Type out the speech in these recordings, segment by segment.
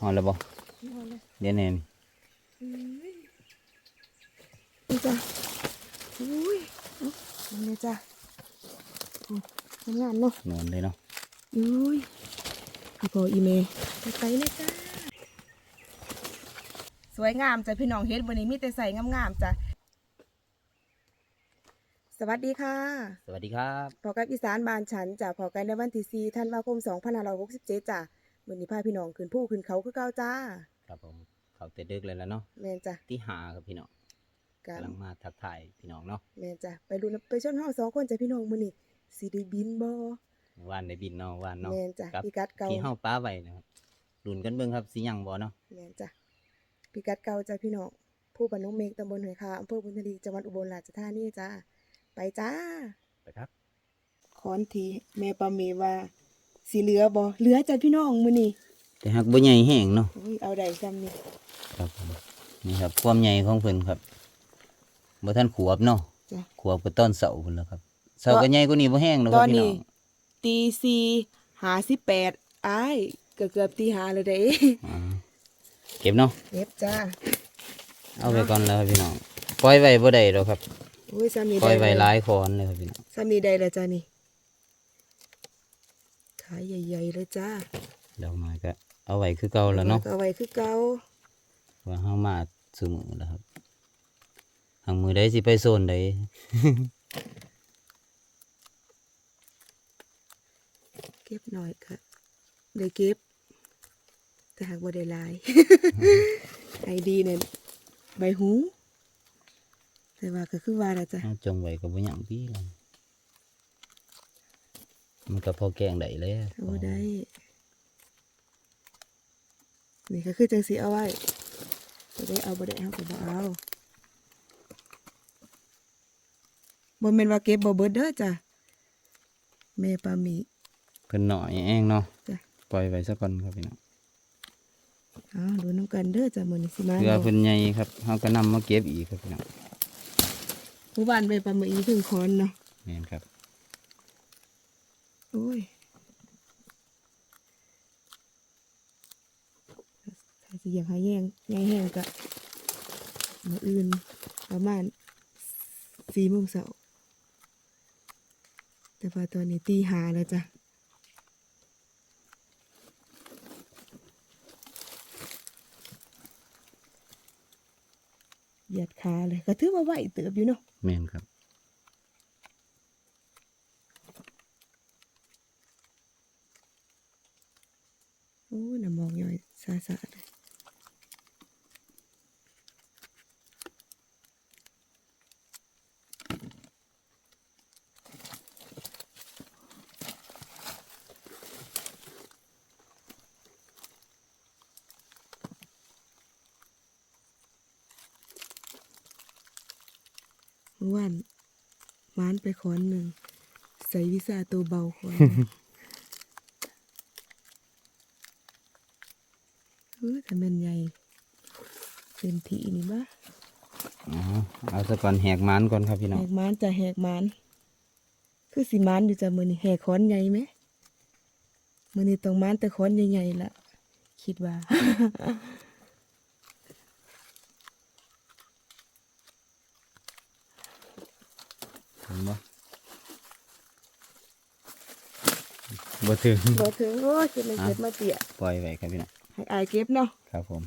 หอนแล้วบ่เอาเลยเดี๋ยวแน่นนี่จ้ะอุ้ยเอาเอาเลยจ้ะอืมทำงานเนาะนอนเลยเนาะอุ้ยอีพออีเมย์ไปไปเลยจ้าสวยงามจ้ะพี่น้องเฮ็ดวันนี้มีแต่ใส่งามๆจ้ะสวัสดีค่ะ สวัสดีครับพอกับอีสานบานฉันจ้ะพอกันในวันที่4ธันวาคม2567จ้ะ มื้อนี้พาพี่น้องขึ้นภูขึ้นเขาคือเก่าจ้า ครับผมเขาแต่ดึกเลยแล้วเนาะแม่นจ้ะที่หาครับพี่น้องกันกำลังมาทักทายพี่น้องเนาะแม่นจ้ะไปดูไปชนเฮาสองคนจ้ะพี่น้องมื้อนี้สิได้บินบ่ว่านในบินเนาะว่านเนาะแม่นจ้ะกับพิกัดเก่าที่เฮาป้าไว้นะครับลุ้นกันเบิ่งครับสิยังบ่เนาะแม่นจ้ะพิกัดเก่าจ้ะพี่น้องผู้บ้านน้องเมฆตำบลหอยคาอำเภอบุญทลีจังหวัดอุบลราชธานีจ้าไปจ้าไปครับคอนทีแม่ปาเมว่า สิเหลือบ่เหลือจ้ะพี่น้องมื้อนี้แต่หักบ่ใหญ่แห้งเนาะอุ้ยเอาได้ซ้ำนี่ครับผมนี่ครับความใหญ่ของเพิ่นครับบ่ทันขวบเนาะจ้ะ ขวบก็ต้นเสาพุ่นแล้วครับเสาก็ใหญ่กว่านี้บ่แห้งเนาะคตรัอบนพี่น้นี้องตีสี่หาสิบแปดอ้ายเกือบเกือบตีหาเลยเด้ อ่าเก็บเนาะเน็บจ้าเอาไปก่อนแล้วครับพี่น้องปล่อยไว้บ่ได้ดอกครับอุ้ยซ้ำนี่ปล่อยได้ไว้เลยหลายคอนเลยครับพี่น้องซ้ำนี่ได้แล้วจ้านี่ ขายใหญ่ๆเลยจ้าดอกไม้ก็เอาไว้คือเก่าแล้วเนาะก็เอาไว้คือเก่าว่าเฮามาสู่มือแล้วครับทางมือใดสิไปโซนใดเก็บหน่อยค่ะได้เก็บแต่หากบ่ได้หลายไอดีเนี่ยใบหู แต่ว่าก็คือว่าละจ้ะเอาจงไว้ก็บ่หยังพี่แล้ว มันก็พอแกงได้แล้วโอ้ได้ นี่ก็คือจังสีเอาไว้บ่ได้เอาบ่ได้เอาก็บ่เอาบ่แม่นว่าเก็บบ่เบิดเด้อจ้ะแม่ปลาหมีเพิ่นหน่อยเองเนาะจ้ะปล่อยไว้ซะก่อนครับพี่น้องเอาดูน้ำกันเด้อจ้ะมื้อนี้สิมาเพื่อเอาเพิ่นใหญ่ครับเฮาก็นำมาเก็บอีกครับพี่น้องหมู่บ้านแม่ปลาหมีถึงคอนเนาะแม่นครับโอ้ยถ้าสิอยากหาแยงแยงแห้งก็มื้ออื่นประมาณ4โมงเช้าแต่ว่าตอนนี้ตีหาแล้วจ้ะเหยียดขาเลยก็ถือว่าไหวเติบอยู่เนาะแม่นครับ โอ้น้ำมอง ย่อยซาซาเลยเมื่อวานมานไปขอนหนึ่ง ใส่วิสาตัวเบาคน เออแต่มันใหญ่เต็มทีนี่บ้า อ๋อเอา ซะก่อนแหกมันก่อนครับพี่น้แหองกหมานจะแหกหมานคือสิหมานอยู่จ้ะมือนี่แหกค้อนใหญ่ไหมมือนี่ต้องหมานแต่ค้อนใหญ่ๆละคิดว่าเห็นบ่บ่ถึงบอถึงโอ้ยเก็บมันเก็บมาเตี่ยปล่อยไว้ครับพี่น้องให้อายเก็บเนาะครับผม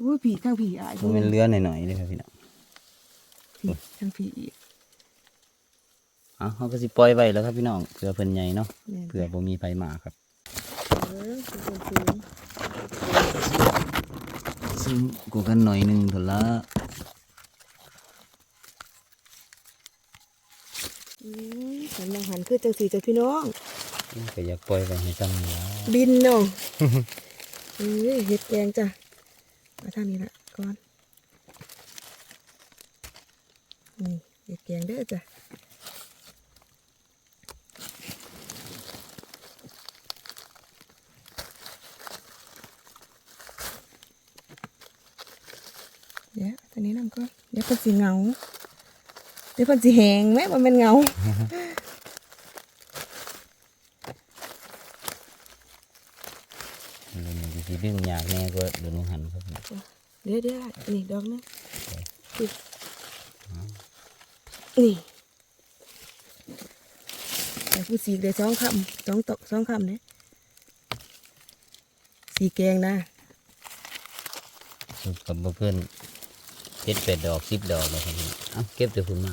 อุ้ยผีทั้งผีอายมันเป็นเรือหน่อยๆเลยครับพี่น้องผี ทั้งผีอีกเอ๋อเขาก็สิปล่อยไว้แล้วครับพี่น้องเผื่อเพิ่นใหญ่เนาะแม่นเผื่อบ่มีไผมาครับเออสูงสูงซึ่งกูกันหน่อยหนึงเถอะละอืมสันนังหันคือจังสีจ้ะพี่น้องก็อยากปล่อยไว้ให้ซ้ำนี่ละบินเนาะเอ้ยเห็ดแกงจ้ะมาทางนี้ละก่อน นี่เห็ดแกงเด้อจ้ะเดี๋ยวตอนนี้นำก่อนเดี๋ยวเพิ่นสิเหงาเดี๋ยวเพิ่นสิแหงไหมว่ามันเหงาลดูนี่สิดึงยากแน่ก็เดี๋ยวหนูหันครับเดี๋ยวเดี๋ยวนี่ดอกนึง นี่นี่แต่ผู้สีได้สองคำสองตอกสองคำเนี่ยสีแกงนะสุดกับเพื่อนเจ็ดแปดดอกสิบดอกเลยครับพี่เอ้าเก็บแต่คุณมา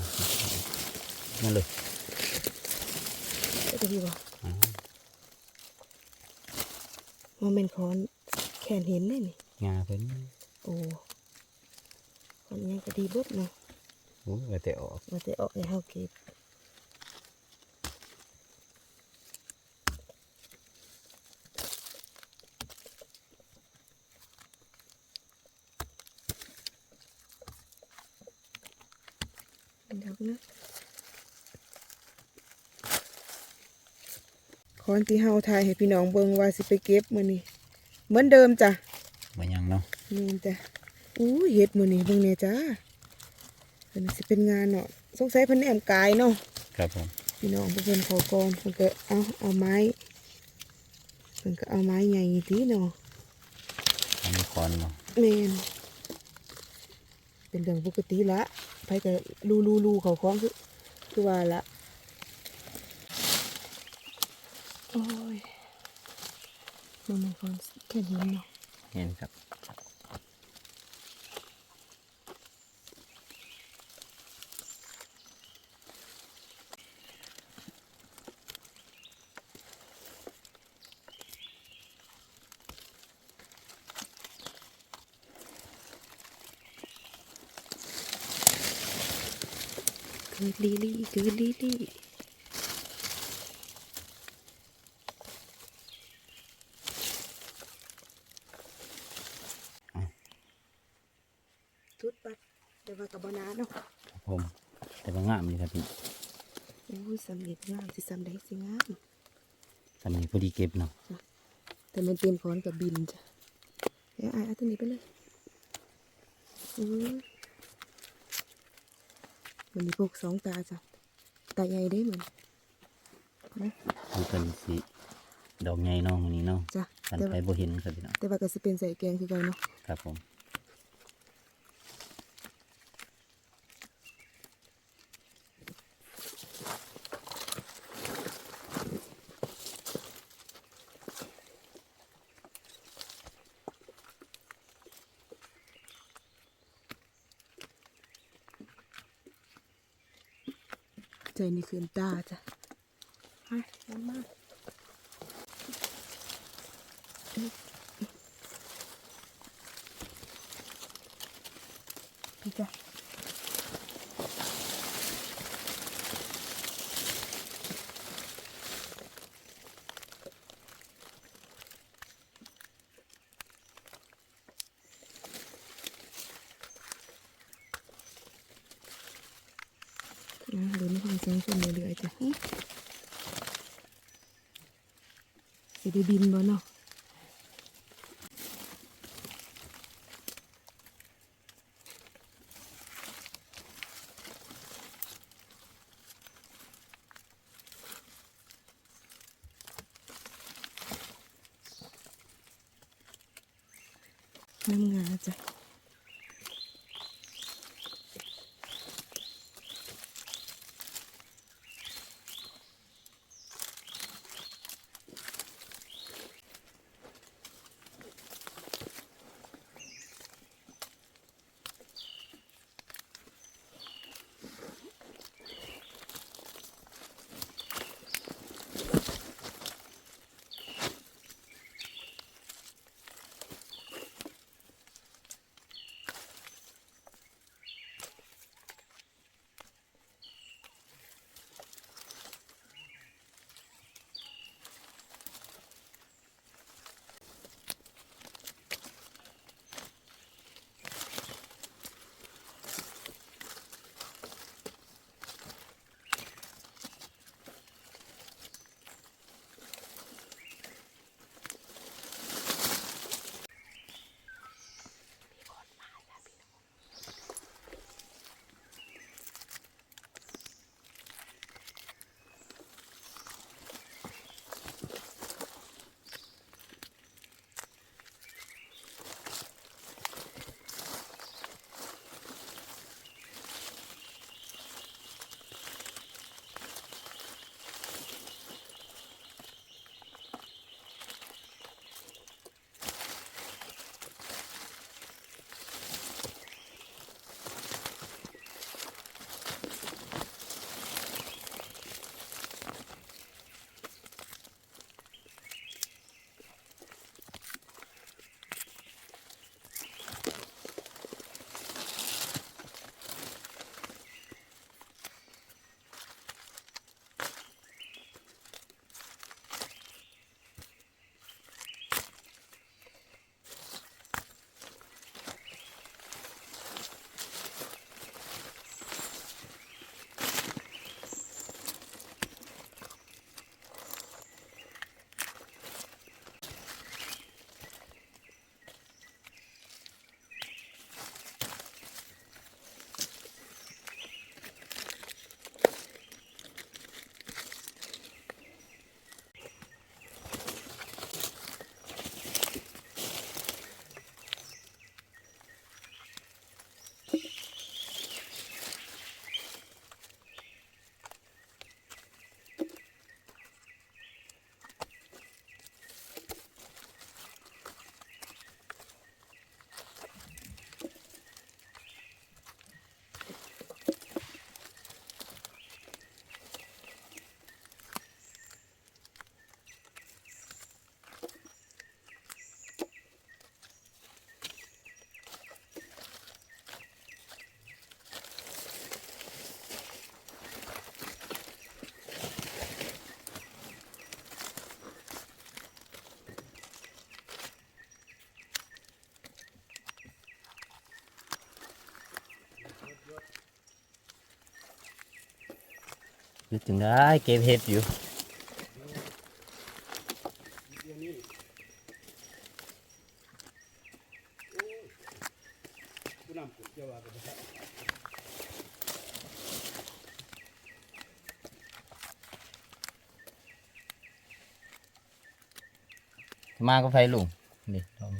มาเลยก็จะดีบ่อ๋อโมเมนต์คอนแขนเห็นได้นี่งาเพิ่นโอ้คนยังก็ดีเบดเนาะ โอ้ยว่าแต่ออกมาแต่ออกในเฮาเก็บดอกนะคอนที่เฮาถ่ายให้พี่น้องเบิ่งว่าสิไปเก็บมื้อนี้เหมือนเดิมจ้ะมายังเนาะนี่จ้ะอู้เห็ดมื้อนี้เบิ่งแน่จ้า เพิ่นสิเป็นงานเนาะสงสัยเพิ่นแอมกายเนาะครับผมพี่น้องเพิ่นขอก่อนเพิ่นก็เอาเอาไม้เพิ่นก็เอาไม้ใหญ่ทีเนาะอันนี้คอนเนาะแม่นเป็นเรื่องปกติละไผก็ลูลูลูเขาของคือคือว่าละโอ้ยมันมันคนแค่นี้เนาะเห็นครับ ดลีลี่เกิดลีลี่ทุดปัดแต่ว่ากับบนาเนาะครับผม แต่ว่างามนี่ครับพี่โอ้ยสำเร็จงามสิสำได้สิงามทำนี้พอดีเก็บเนาะแต่มันเต็มคอนกับบินจ้ะเดี๋ยวไอ้เอาตัวนี้ไปเลยอือ มันมีพวกสองตาจ้ะตาใหญ่ได้เหมือนนะมันเป็นสีดอกใหญ่เนาะวันนี้เนาะจ้ะกันแต่ไปว่าบ่เห็นครับพี่น้องแต่ว่าก็สิเป็นใส่แกงคือเก่าเนาะ ครับผม ใส่ในคืนตาจ้ะไปน้ำมากจ้ะ อ่าเดี๋ยวนี้ทำเสียงชมเรื่อจ้ะสิได้บินบ่เนาะ นึกถึงได้เก็บเห็ดอยู่มาก็ไฟลุงนี่ลอง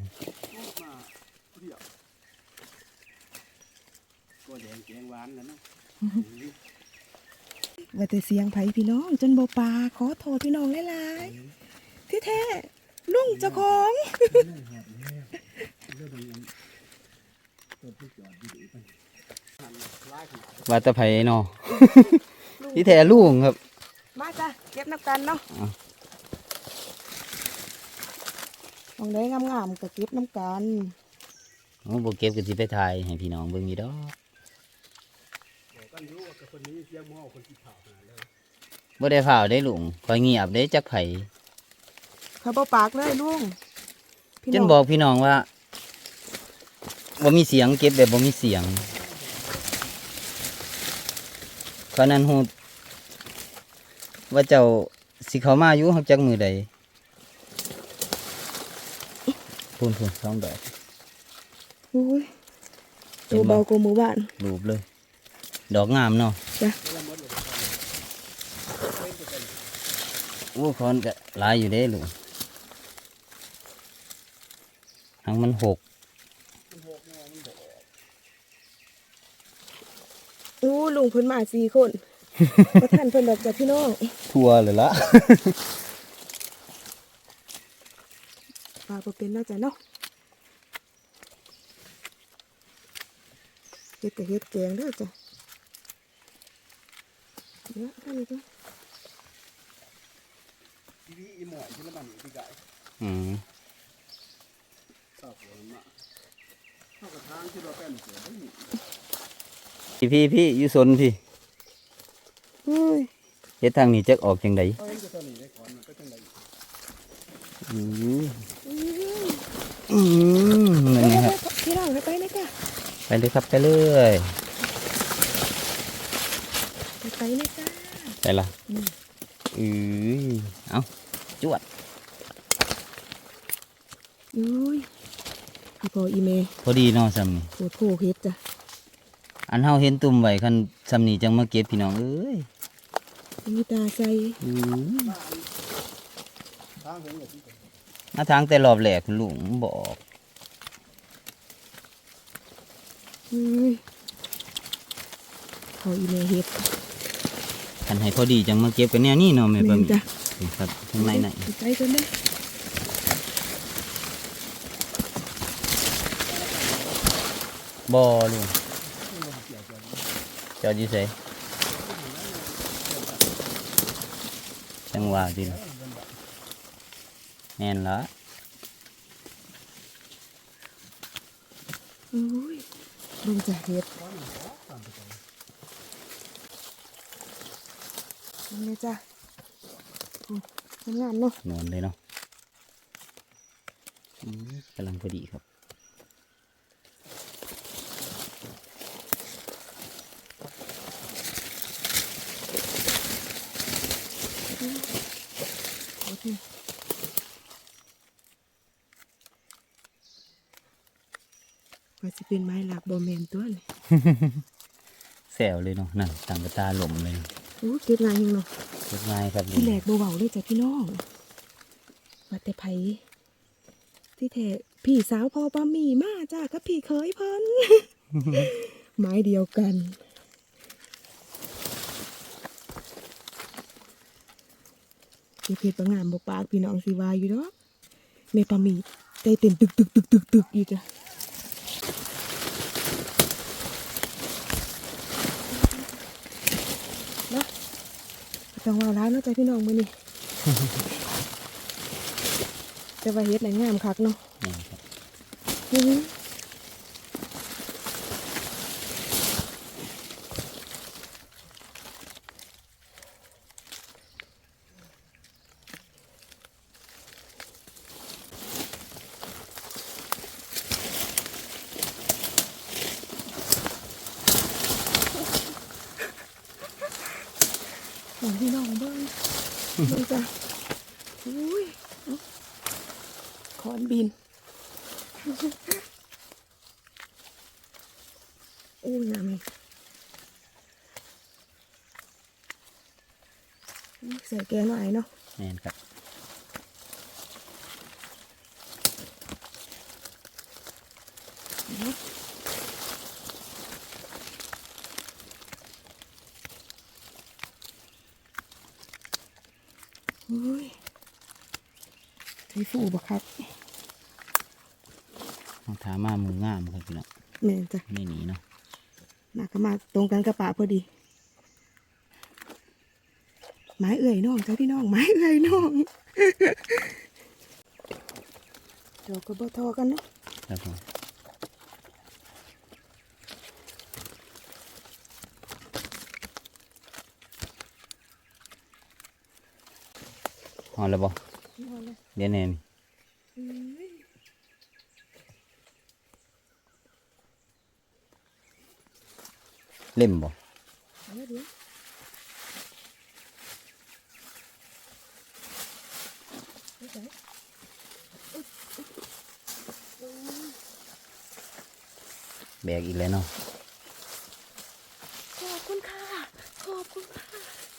ตัวแดงแกงหวานนะเนาะ ว่า แต่เสียงไผพี่น้อง จนบ่ปลาขอโทษพี่น้องหลายๆที่แท้ลุงเจ้าของว่าแตะไผเนาะที่แท้ลุงครับ มาจ้ะเก็บน้ำกันเนาะอะ มองได้งามๆก็เก็บน้ำกัน โอ้บ่เก็บก็สิไปถ่ายให้พี่น้องเบิ่งอยู่ดอกบอ กกันรู้ว่ากับคนนี้เสียงหม้อคนที่เผาหาเลยบ่ได้ฝ่าวได้ลุงคอยเงียบได้จักไผเขาบ่ปากเลยลุงพี่จน้นองบอกพี่น้องว่าบ่มีเสียงเก็บแบบบ่มีเสียงตอนนั้นฮู้ว่าเจ้าสิเข้ามาอยู่ฮักจักมือใดพูนพูนสองดอกอุ้ยตัวเบากว่าหมู่บ้านรูปเลย ดอกงามเนาะจ้ะโอ้คอนก็หลายอยู่เด้ลุงหางมันหกอู้ลุงเพิ่นมาสี่คนประท่านเพิ่นดอกจ้ะพี่น้องทั่วเลยละปลาบ่เป็นน่าจะเนาะเฮ็ดแต่เฮ็ดแกงเด้อจ้ะ เดี๋ยวท่านนี้จ้ะทีนี้อีหมอยที่ละมันที่ไก่อืมชอบหัวมันมาเข้ากระทางที่เราแป้นเสือไม่มีพี่พี่พี่อยู่สนพี่เฮ้ยเฮ็ดทางนี้จักออกจังไดเพราะเห็นจะตัวนี้ได้ขอนมันก็จังไรอืมอืมนั่นไงครับ พี่น้องไปเลยจ้ะไปเลยครับไปเลย ไปเลยจ้าไปละอืมอือเอาจวดอุ้ยอีพออีเมพอดีเนาะซ้ำนี่โคตรโผเฮ็ดจ้ะอันเฮาเห็นตุ่มไว้คันซ้ำนี่จังมาเก็บพี่น้องเอ้ยมีตาใส่อือทางเห็นอย่างที่มาทางแต่รอบแรกคุณลุงบอกอุ้ยพออีเมเฮ็ด คันให้พอดีจังมาเก็บกันแนวนี้เนาะแม่แม่ปะนมีจ้ะนี่ครับข้างในไหนไปกันเด้อบ่ลุงจอดอยู่ไสจังหวะดิแม่นละอุ้ยลงจากเฮ็ด นี่จ้ะอืมงามๆเนาะนอนเลยเนาะอืมกำลังพอดีครับโอเคว่าสิเป็นไม้หลักบ่แม่นตัวนี่แซวเลยเนาะนั่นต่างกระตาหล่มเลย อู้เก็บงานยังเนาะเก็บง่ายครับที่แหลกเบาๆเลยจ้ะพี่น้องว่าแต่ไผที่แท้พี่สาวพอปามีมาจ้ากับพี่เคยเพิ่นไม้เดียวกันเก็บเห็ดประงามบกปากพี่น้องสิวาอยู่ดอกแม่ปามีใจเต้นตึกตึกตึกตึกตึกอยู่จ้ะเนาะ บ่ต้องเว่าร้านเนาะจ้ะพี่น้องมื้อนี้แต่ว่าเฮ็ดไหนงามคักเนาะนี่ อุ้ยไทฟูบ่ครับรองเท้ามามืองามครับพี่น้องแม่นจ้ะไม่หนีเนาะมาก็มาตรงกันกระปะพอดี ไม้เอื่อยน้องจ้าพี่น้องไม้เอื่อยน้องเดี๋ยวก็บ่ทอกันเนาะครับผม อแล้วบ่เดี๋ยวแน่นเล่มบ่เอาเดี๋ยวแบกอีกแล้วเนาะขอบคุณค่ะ ขอบคุณค่ะ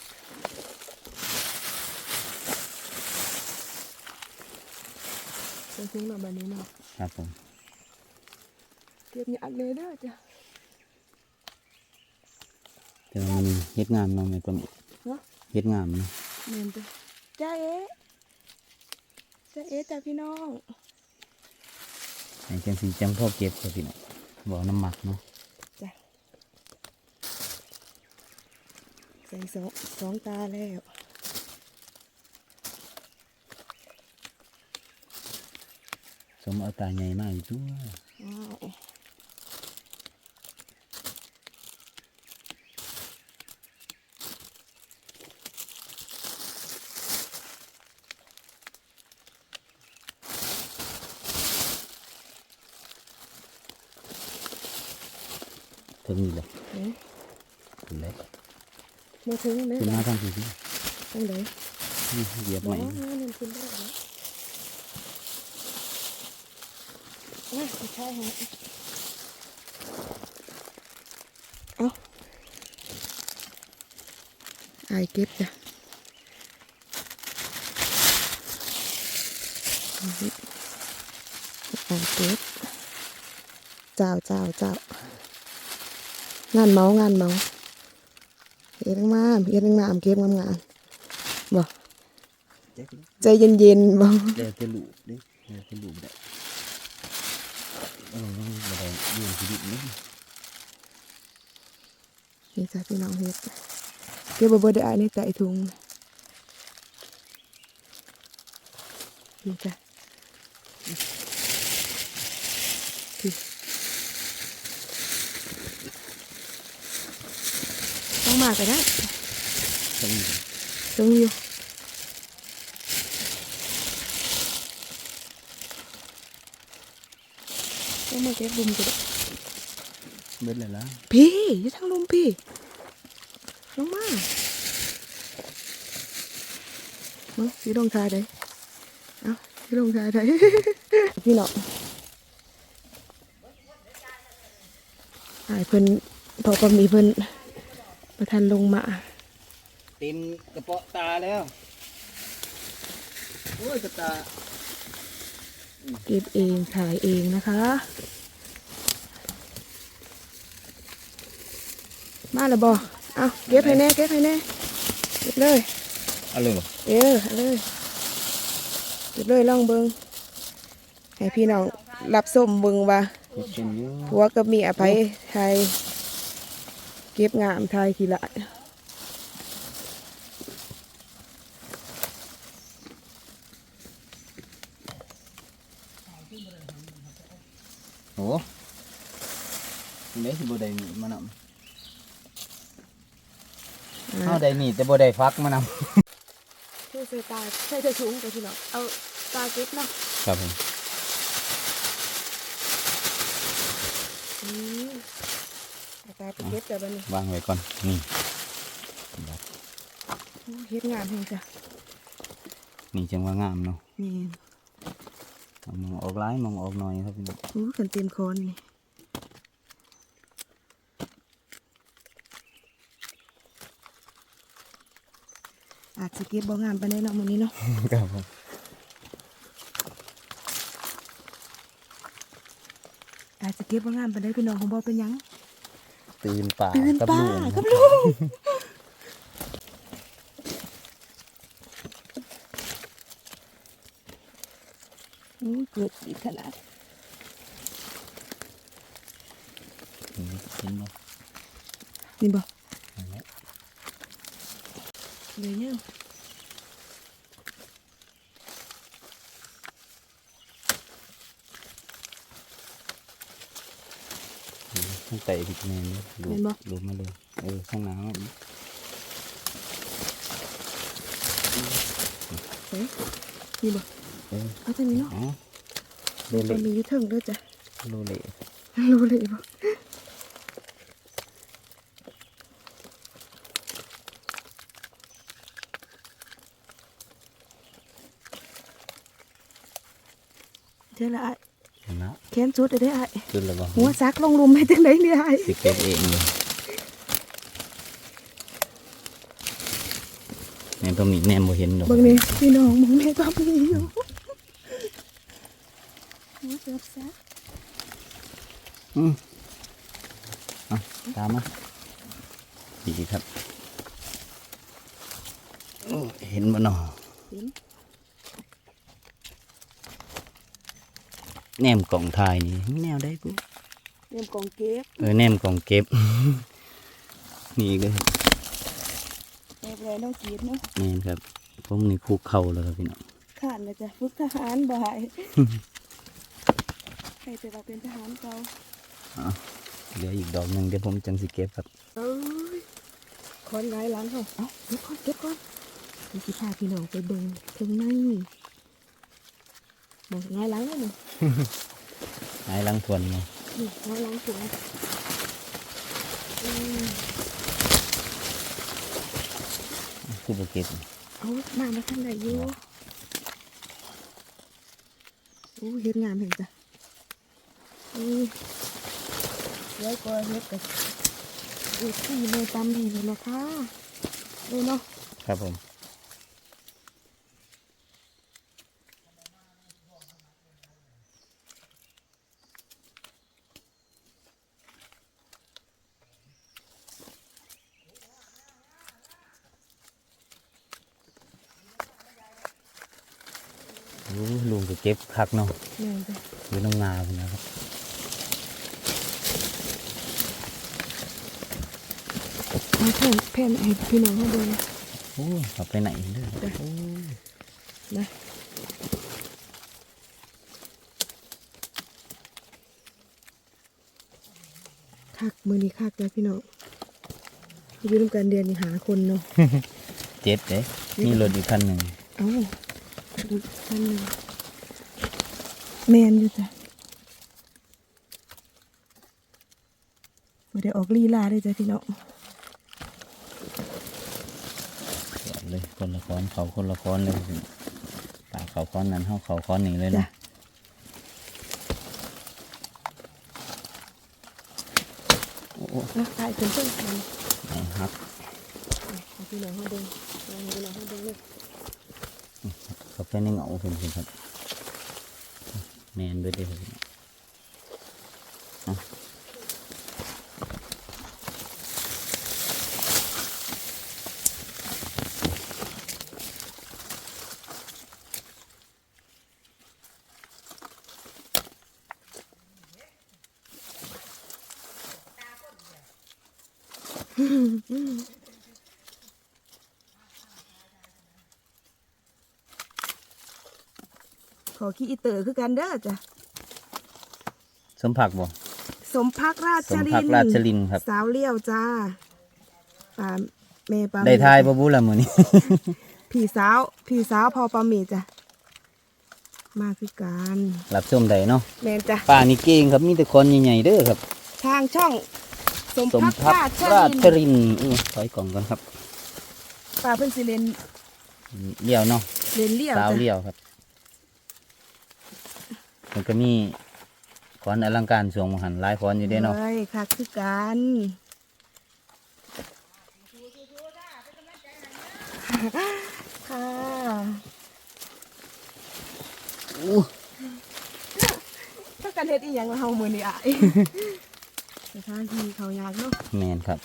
เป็นทิ้งมาแบบนี้เนาะครับผมเก็บหยาดเลยเด้อจ้ะแต่ว่ามันเฮ็ดงามเนาะไม่ต้นเนาะเฮ็ดงามเนาะเมนจ้ะจ้าเอ๊ะจ้าเอ๊ะจ้าพี่น้องไอ้จังสีจังพ่อเก็บครับพี่น้องบอกน้ำหมักเนาะจ้ะใส่สองสองตาแล้ว สมเอาตาใหญ่มากอยู่ตัวว้าวถึงนี่ ไหนเอกใหม่ว่าได้แล้วน่าจะใช่ฮะเอาไอเก็บจ้ะอือฮึไอเก็บเจ้าเจ้าเจ้างานเมางานเมาเฮ็ดงามเฮ็ดงามเก็บงามงามๆบ่ใจเย็นๆบ่เดี๋ยวจะหลุดด้เดี๋ยวจะหลุดได้เออยัง บ่ได้เรื่องชีวิตนี่นี่จ้ะพี่น้องเฮ็ดเก็บบ่เบิดได้อายในใต้ถุงนี่จ้ะนี่ต้องมาก็ได้ต้องต้องอยู่ต้อง มาเก็บบุมก็ได้เบิดเลยละพี่อยู่ทางลมพี่ลงมาเนาะสีลงทายได้เอาสีลงทายได้พี่เนาะอายเพิ่นพอปมีเพิ่นประทันลงมาเต็มกระเปาะตาแล้วโอ้ยกระตา เก็บเองถ่ายเองนะคะ มาแล้วบอเอาเก็บให้แน่เก็บให้แน่เก็บเลยเอาเลยบ่เออเอาเลยเก็บเลยลองเบิงให้พี่น้องรับส้มเบิงว่าเฮ็ดเป็นอยู่ผัวกับเมียไปไทยเก็บงามไทยทีละ โอ้นี่สิบ่ได้มีดมานำเอาได้มีด แต่บ่ได้ฟักมานำเชื่อใส่ตาใส่ใส่ถุงไปพี่น้องเอาตาเก็บเนาะครับผมอืมเอาตาไปเก็บแต่บันนี้วางไว้ก่อนนี่โอ้เฮ็ดงานให้จ้ะนี่จังว่างามเนาะนี่เอามองออกร้ายมองออกหน่อยครับพี่น้องโอ้กันเต็มคอน อาจจะเก็บบ่งามไปในเนาะมื้อนี้เนาะครับผมอาจจะเก็บบ่งามไปได้พี่น้องของบ่เป็นหยังตื่นป่าตื่นกับป่าลูกกับลูกอู้เกิดอีกขนาดเห็นบ่นี่บ่นั่นแหละ เลยเนี่ยข้างใต้พี่แมนเลยดูดูมาเลยเออข้างหน้ามัน เฮ้ยนี่บ่ เออ เอาทางนี้เนาะ อ๋อโล มั เละ นมีอยู่เทิงเด้วยจ้ะ โลเละ รู้เลยบ่เจ้าละไอ้เห็นนะแขนสุดได้ไอ้ขึ้นแล้วบ่หัวซักลงลุมให้จังไดเนี่ยไอ้สิเก็บเองเลยแม่ต้องมีแนมบ่เห็นดอกเบิ่งนี่พี่น้องมองแม่ก็มีอยู่หัวเสือบซักอืมเอาตามมาดีครับโอ้เห็นบ่เนาะ เห็น แนมกล่องถ่ายนี่แนวได้ปุ๊เตรียมกองเก็บเออแนมกล่องเก็บ นี่อีกเลยครับแอบไรน้องกีดเนาะแม่นครับ ผมนี่คุกเข่าแล้วครับพี่น้องข้านเลยจ้ะฝึกทหารบ่ายใครจะเราเป็นทหารเก่าเอาเหลืออีกดอกหนึ่งเดี๋ยวผมจังสิเก็บครับเอ้ยคอนไงหล้างเขาเอ้าเก็บก่อนเก็บก่อนมีสิพาพี่น้องไปเบิ่งถึงใน บอกไงหล้างเลยนี่ไอ้ลังทวนไงนี่ไงหล้างถึงอืมคือบ่เก็บเอามามาทางไหนอยู่โอ้เฮ็ดงามเห็นจ้ะอือไว้ก่อนเฮ็ดกับดูที่เลยตำดีเลยนะคะดูเนาะครับผม โอ้ลุงก็ เก็บคักเนาะแม่นจ้ะอยู่น้ำงาพุ่นนะครับเอาแผ่นแผ่นให้พี่น้องเขาดูนะโอ้เอาไปไหนเด้อโอ้นะคักมือนี้คักเลยพี่น้องอยู่ร่วมกันเดือนนี้หาคนเนาะเจ็ดเด้มีรถอีกคันหนึ่งเอ้าดูท่านหนึ่ง แมนอยู่จ้ะไม่ได้ออกลีลาเลยจ้ะพี่น้องเดี๋ยวเลยคนละค้อนเขาคนละค้อนเลยป่าเขาค้อนนั้นเขาเขาค้อนนี้เลยจ้ะนะโอ้โหนะตายเป็นเพื่อนกันไหนฮักเอาพี่น้องเขาเดินเอาพี่น้องเขาเดินเลยเขาไปในเหงาเพิ่นเพิ่นครับ แมนด้วยเด้อ ขอขี้อีเตอร์คือกันเด้อจ้ะสมผักบ่สมพักราสชมลิผักนราชลินครับ สาวเลี้ยวจ้าป่าเมปลาได้ทายบ่บุละมื้อนี้พี่สาวพี่สาวพอปลาหมีจ้ะมาคือกันรับชมได้เนาะแมนจ้ะป่านี่เก่งครับมีแต่คนใหญ่ๆเด้อครับ ทางช่อง สมสมพักพักราชราลินชรินทร์อื้อถอยกล่องก่อนครับปลาเพิ่นสิเล่นเลี้ยวเนาะเล่นเลี้ยวสาวจ้ะเลี้ยวครับ มันก็มีขอนอลังการสวงมหันหลายขอนอยู่เด้เนาะเฮ้ยคักคือกันค่ะอู้ถ้ากันเฮ็ดอีหยังเฮามื้อนี้อ้ายสถานที่เขายากเนาะ แมนครับ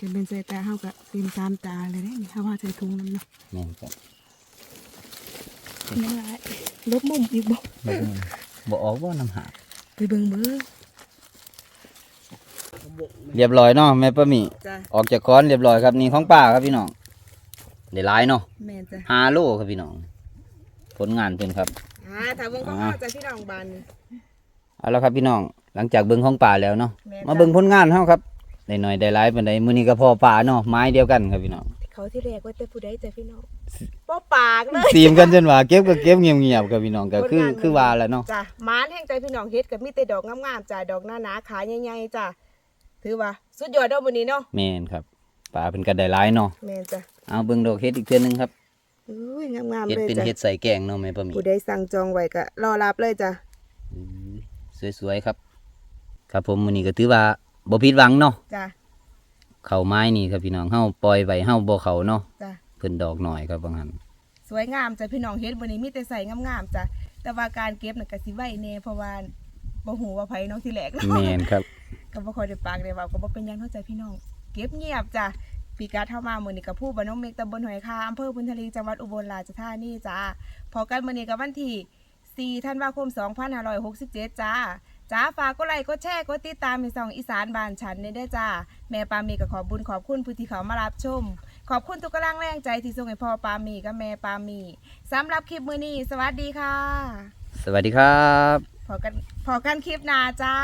เก็บเป็นใส่ตาเฮาก็เต็มตามตาเลยเด้นี่เฮาว่าใส่ถุงนำเนาะแมนครับนั่นล่ะลบมุมอีกบ่บ่มีบ่ออกบ่น้ำหาไปเบิ่งเบิ่งเรียบร้อยเนาะแม่ป้าหมีจ้ะออกจากค้อนเรียบร้อยครับนี่ของป้าครับพี่น้องได้หลายเนาะแม่นจ้ะห้าโลครับพี่น้องผลงานเพิ่นครับอ่าถ้าเบิ่งของอ่าเฮาจ้ะพี่น้องบ้านนี่เอาละครับพี่น้องหลังจากเบิ่งของป่าแล้วเนาะแม่นมาจ้ะเบิ่งผลงานเฮาครับ ได้หน่อยได้หลายปานใดมื้อนี้ก็พอป่าเนาะไม้เดียวกันครับพี่น้องเขาที่แรกว่าแต่ผู้ใดจ้ะพี่น้องบ่ปากเลยซีมกันจนว่าเก็บก็เก็บเงียบๆครับพี่น้องก็คือผลงานคือว่าแล้วเนาะจ้ะหมานแห่งใจพี่น้องเฮ็ดกับมีแต่ดอกงามๆจ้ะดอกหนาๆขาใหญ่ๆจ้ะถือว่าสุดยอดดอกมื้อนี้เนาะแม่นครับป่าเพิ่นก็ได้หลายเนาะแม่นจ้ะเอาเบิ่งดอกเฮ็ดอีกเทื่อนึงครับอุ้ยงามๆเฮ็ดเลยเป็นจ้ะเฮ็ดใส่แกงเนาะแม่ป้าหมีผู้ใดสั่งจองไว้ก็รอรับเลยจ้ะอือสวยๆครับ ครับผมมื้อนี้ก็ถือว่า บ่ผิดหวังเนาะจ้ะ เข้าไม้นี่ครับพี่น้องเฮาปล่อยไว้เฮาบ่เข้าเนาะจ้ะ เพิ่นดอกหน่อยครับบางหันสวยงามจ้ะพี่น้องเฮ็ดมื้อนี้มีแต่ใส่งามๆจ้ะแต่ว่าการเก็บน่ะก็สิไว้แน่เพราะว่าบ่ฮู้ว่าไผเนาะที่แรกเนาะ แม่นครับ ก็บ่ค่อยได้ปากได้เว้าก็บ่เป็นหยังเนาะจ้ะพี่น้อง เก็บเงียบจ้ะปีกาเท่ามามื้อนี้กับผู้บ้านน้องเมกตำบลหอยคาอำเภอพุนทลีจังหวัดอุบลราชธานีจ้าพอกันมื้อนี้กับวันที่4ธันวาคม 2567 จ้า จ้าฝากกดไลค์กดแชร์กดติดตามในช่องอีสานบ้านฉันได้ด้วยจ้า แม่ปามีก็ขอบบุญขอบคุณผู้ที่เขามารับชม ขอบคุณทุกกำลังแรงใจที่ส่งให้พ่อปามีกับแม่ปามีสำหรับคลิปมื้อนี้สวัสดีค่ะ สวัสดีครับ พอกันพอกันคลิปหน้าจ้า